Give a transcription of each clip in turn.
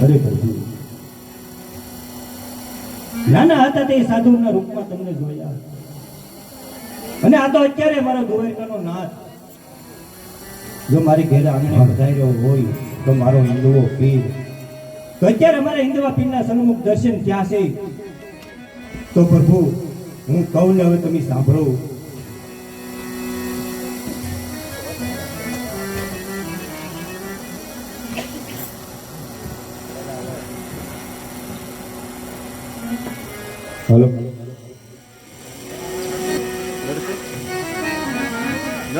અરે પ્રભુ નાના હતા તે સાધુના રૂપમાં તમને જોયા. અને આ તો અત્યારે મારા ગોવેરકાનો નાથ. જો મારી ઘેર આંગણે પધાર્યો હોય, તો મારો હિન્દુઓ પીર. તો અત્યારે મારા હિન્દુવા પીરના સન્મુખ દર્શન ક્યાં છે. તો પ્રભુ, હું કહું ને હવે તમે સાંભળો.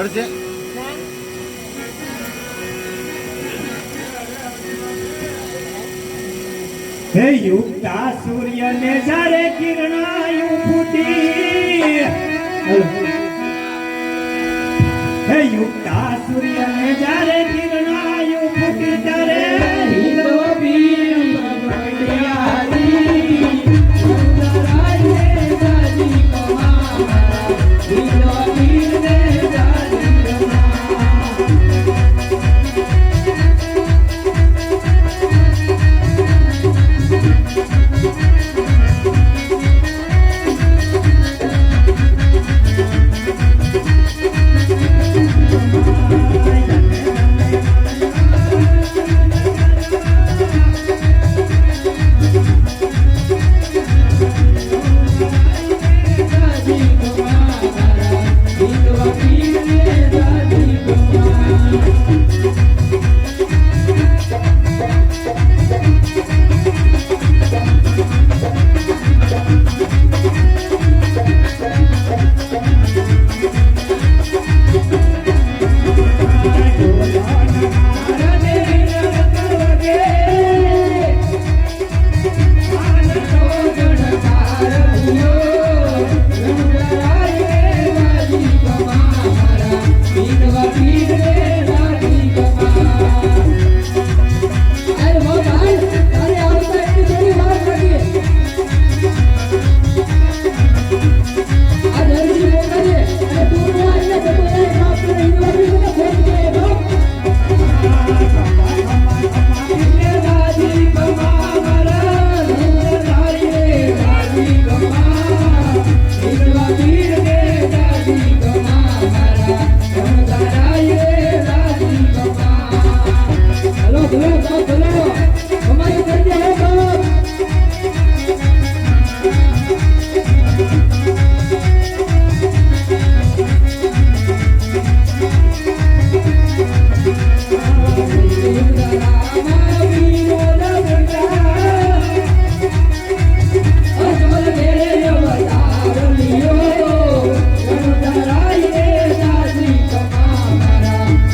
નડશે હે યુક્તા સૂર્યને જ્યારે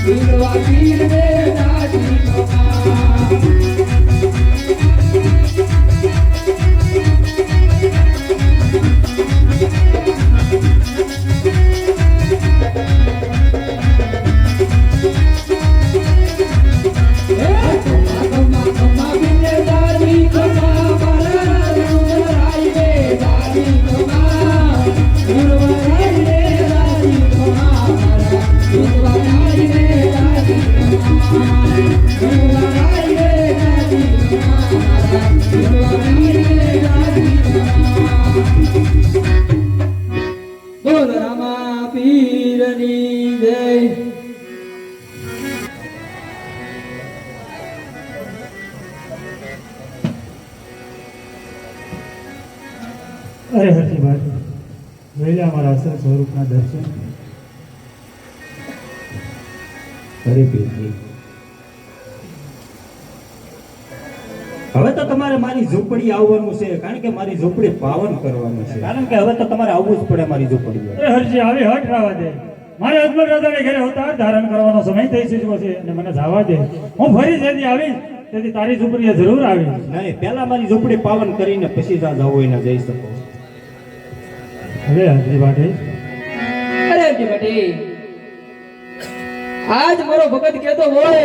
બોલ રામા પીરની જય અરે હરજી વાત. લઈ લે મારા અસલ સ્વરૂપના દર્શન. અરે પીરજી તમારે મારી ઝૂંપડી આવવાનું છે કારણ કે મારી ઝૂંપડી પાવન કરવાનું છે. કારણ કે હવે તો તમારે આવવું જ પડે મારી ઝૂંપડી હરજી આવી હટ રાવા દે. મારે અજમલ રાજાને ઘરે અવતાર ધારણ કરવાનો સમય થઈ ચૂક્યો છે અને મને જવા દે. હું ફરી જેથી આવીશ તેથી તારી ઝૂંપડીએ જરૂર આવી. નહીં પહેલા મારી ઝૂંપડી પાવન કરીને પછી જા જાવ હોય ને જઈ શકો. હવે હરજી માટે અરે હરજી માટે આજ મારો ભગત કહેતો હોય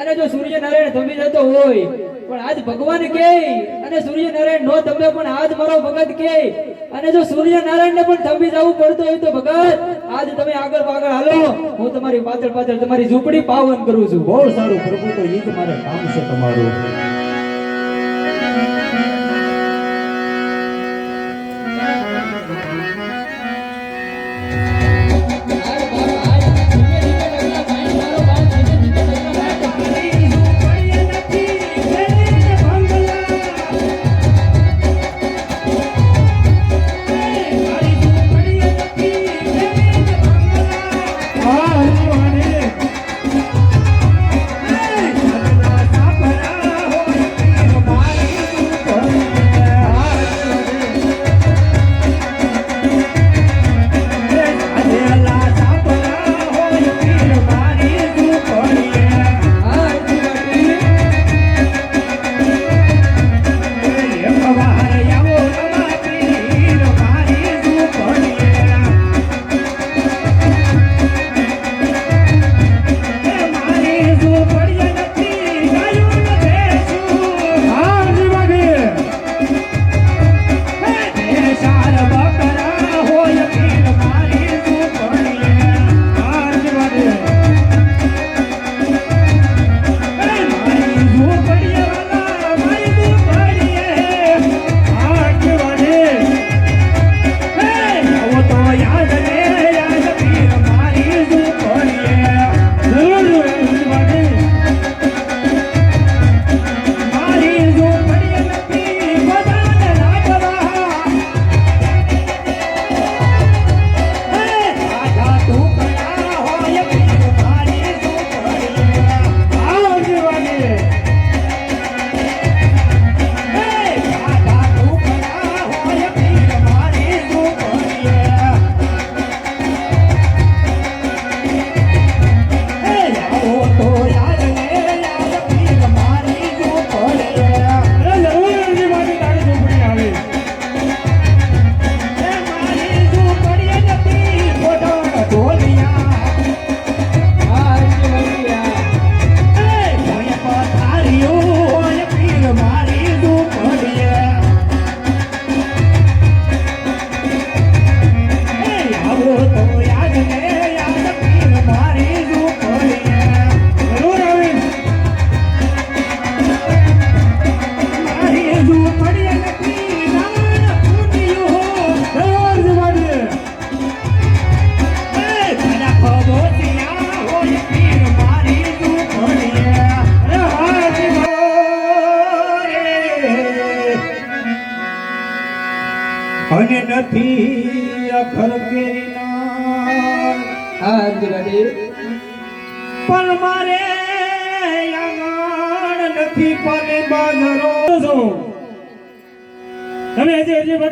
અને જો સૂર્યનારાયણ ધમી જતો હોય, પણ આજ ભગવાન કે અને સૂર્યનારાયણ નો ધમે, પણ આજ મારો ભગત કે અને જો સૂર્યનારાયણ ને પણ ધમી જવું પડતું હોય તો ભગત, આજ તમે આગળ પાગળ હાલો. હું તમારી પાછળ પાછળ તમારી ઝૂંપડી પાવન કરું છું. બહુ સારું પ્રભુ, તો એ મારે કામ છે તમારું.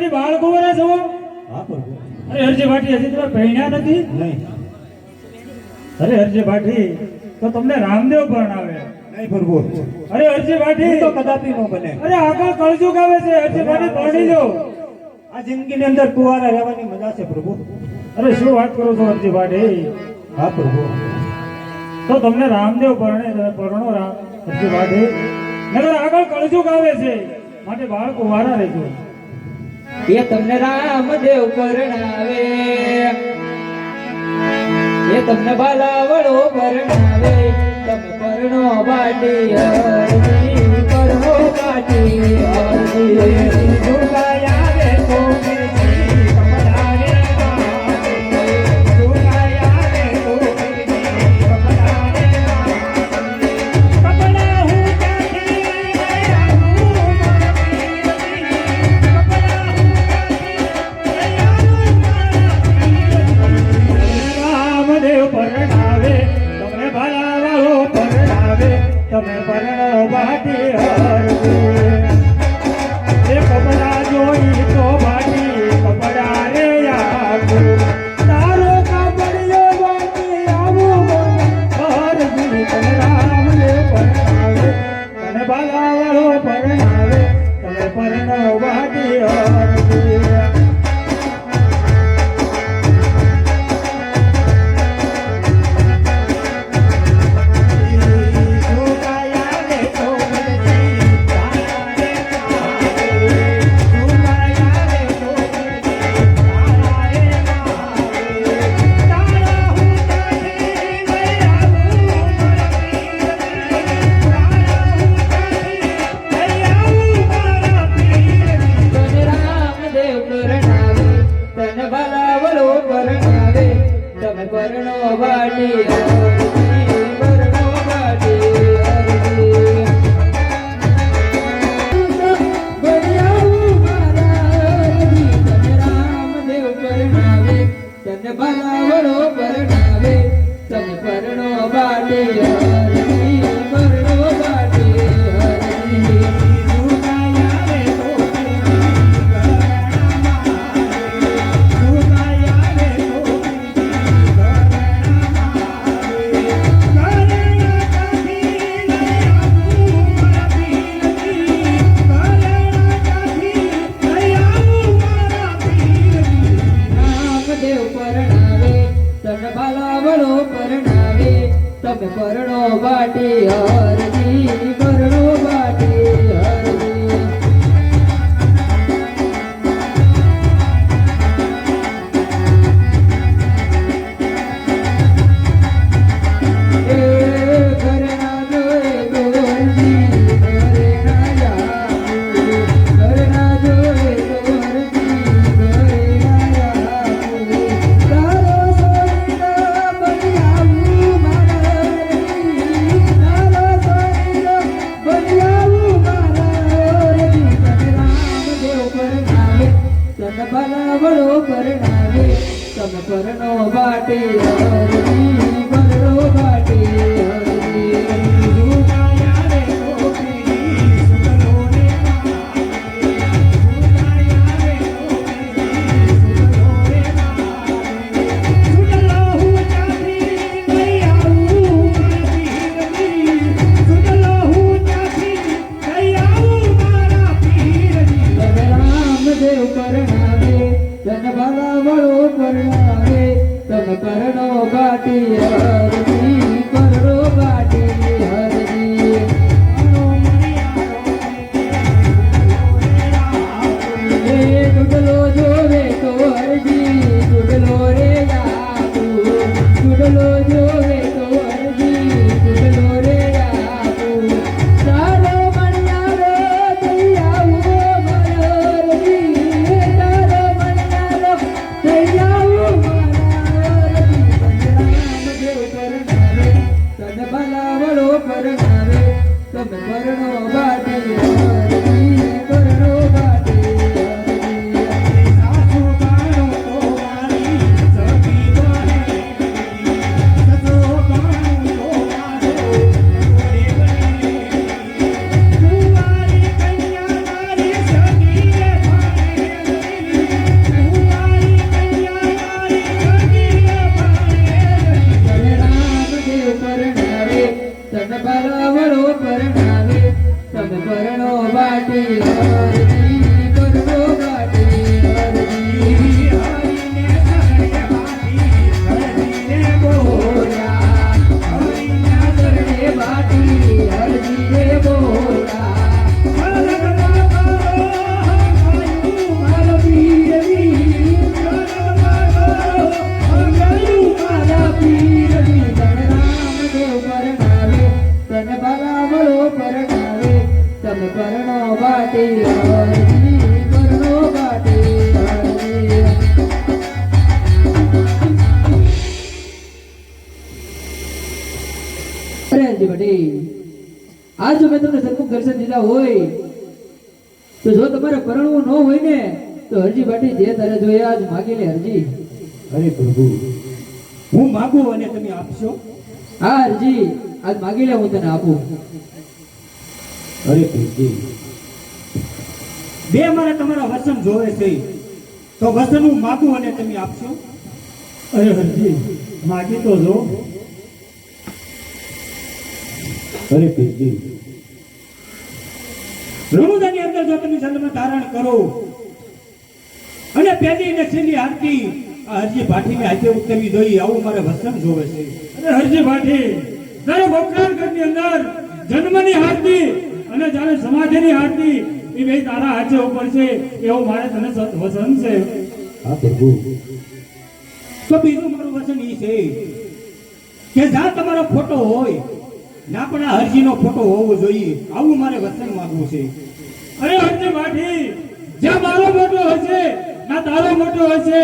બધી બાળ કુંવરા છો? હા પ્રભુ અરે હરજી ભાટી હજી તમે પહેણ્યા નથી નહીં. અરે હરજી ભાટી તો તમને રામદેવ પરણાવે નહીં પ્રભુ અરે હરજી ભાટી તો કદાપી ન બને. અરે આગળ કળજુગ આવે છે. હરજી ભાટી પરણી લો. આ જિંદગીની અંદર કુંવારા રહેવાની મજા છે પ્રભુ. અરે શું વાત કરો છો હરજી ભાટી હા પ્રભુ. તો તમને રામદેવ પરણે તમે પરણો રામ હરજી ભાટી નગર આગળ કળજુ ગાવે છે. માટે બાળકો વારા રહેજો. એ તમને રામદેવ પરણાવે એ તમને બાલાવડો પરણાવે તમે પરણો બાટી પરણો પરણાવે તને ભલાવડો પરણાવે. તમે પરણો બાટી હરજી. તમે પરણો તમે બાટી બાટી જો મેં તમને સન્મુખ દર્શન દીધા હોય તો જો તમારે પરણવું ન હોય ને તો હરજી ભાટી જે તારે જોઈએ આજ માગી લે હરજી. અરે પ્રભુ હું માગું અને તમે આપશો? હા હરજી. આજ માગી લે હું તને આપું. અરે પ્રભુ બે મારે તમારા વચન જોવે છે. તો વચન હું માગું અને તમે આપશો? અરે હરજી માગી તો જો અરે પ્રભુ રમુદાની અંદર જો તમે જન્મ ધારણ કરો અને પેલી ને છેલ્લી આરતી આ હરજી ભાટીને હાથે ઉતરવી જોઈએ આવું મારે વચન જોવે છે. અરે હરજી ભાટી તારે બકરાનગઢની અંદર જન્મની હારતી અને જ્યારે સમાધિની આરતી એ બે તારા હાથે ઉપર છે એવું મારે તને વસન છે. હા પ્રભુ. તો બીજું મારું વચન એ છે કે જ્યાં તમારો ફોટો હોય ના પણ આ હરજીનો ફોટો હોવો જોઈએ આવું મારે વચન માંગવું છે. અરે હરજી માઠી જ્યાં મારો મોટો હશે ના તારો મોટો હશે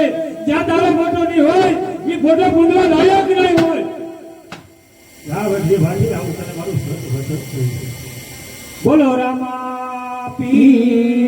જ્યાં તારો મોટો નહીં હોય એ ફોટો પૂંજવા લાયક નહીં હોય. જા ભાગી આવું તને મારું સત વચન છે. બોલો રામા પીર